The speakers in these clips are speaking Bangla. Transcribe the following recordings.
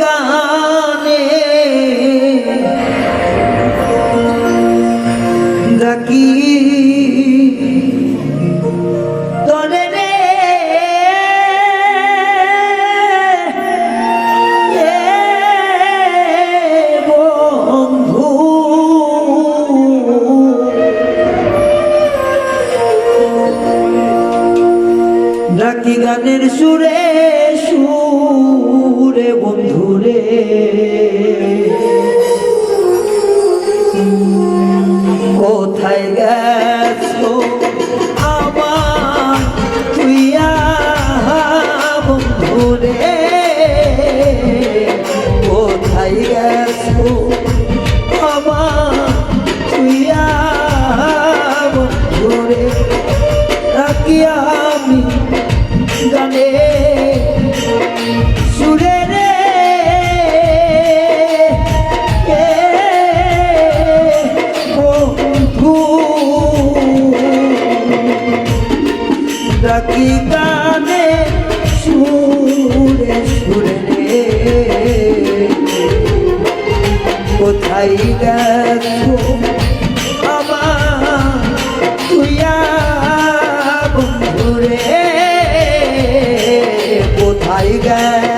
গানে বন্ধুরে কোথায় গেছো আমার তুইয়া রাখি আমি গানে সুরে রে গানে সুরে সুরে কোথায় গেছো? আমার তুইয়া বন্ধুরে কোথায় গেছো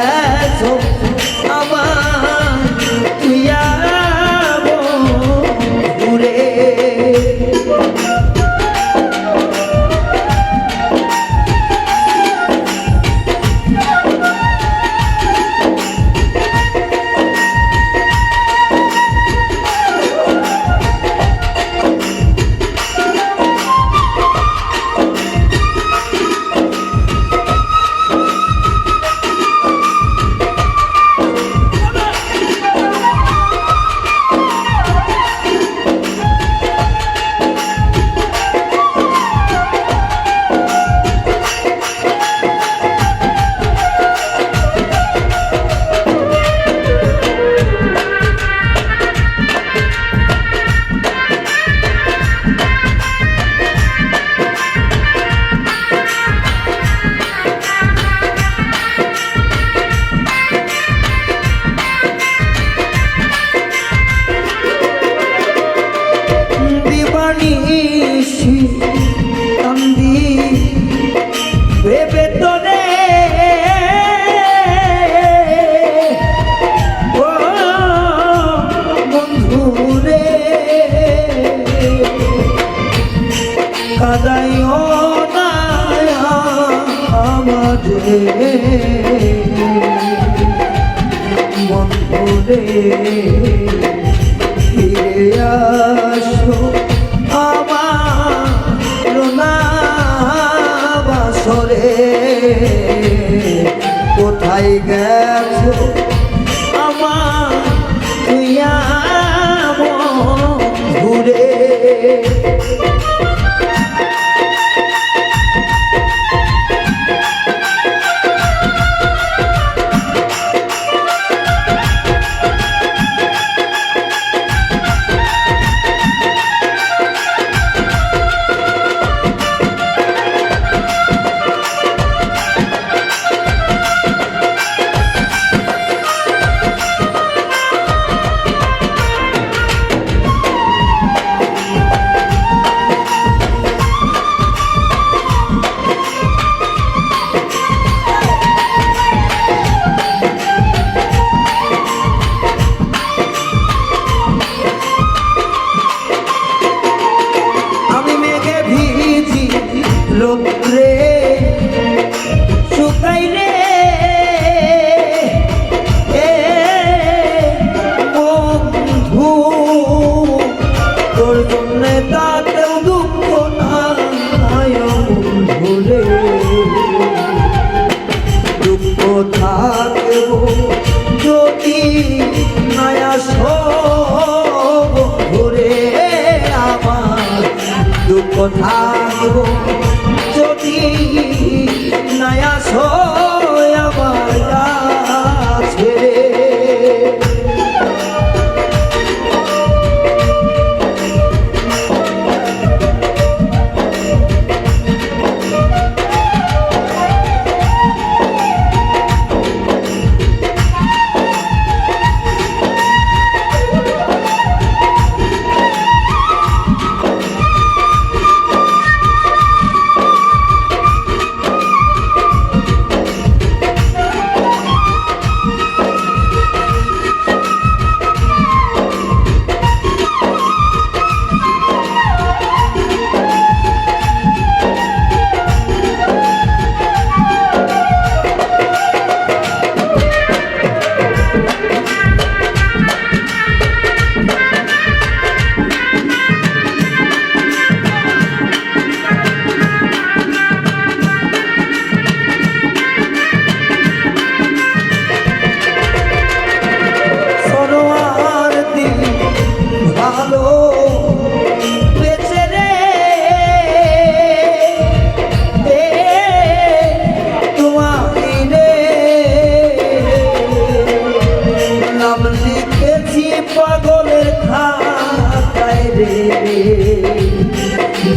কাদাইও না আমারে বন্ধুরে থাকব। যদি নয়া ঘুরে আমার দুঃখ থাকব। যদি নয়া আমার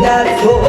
that's all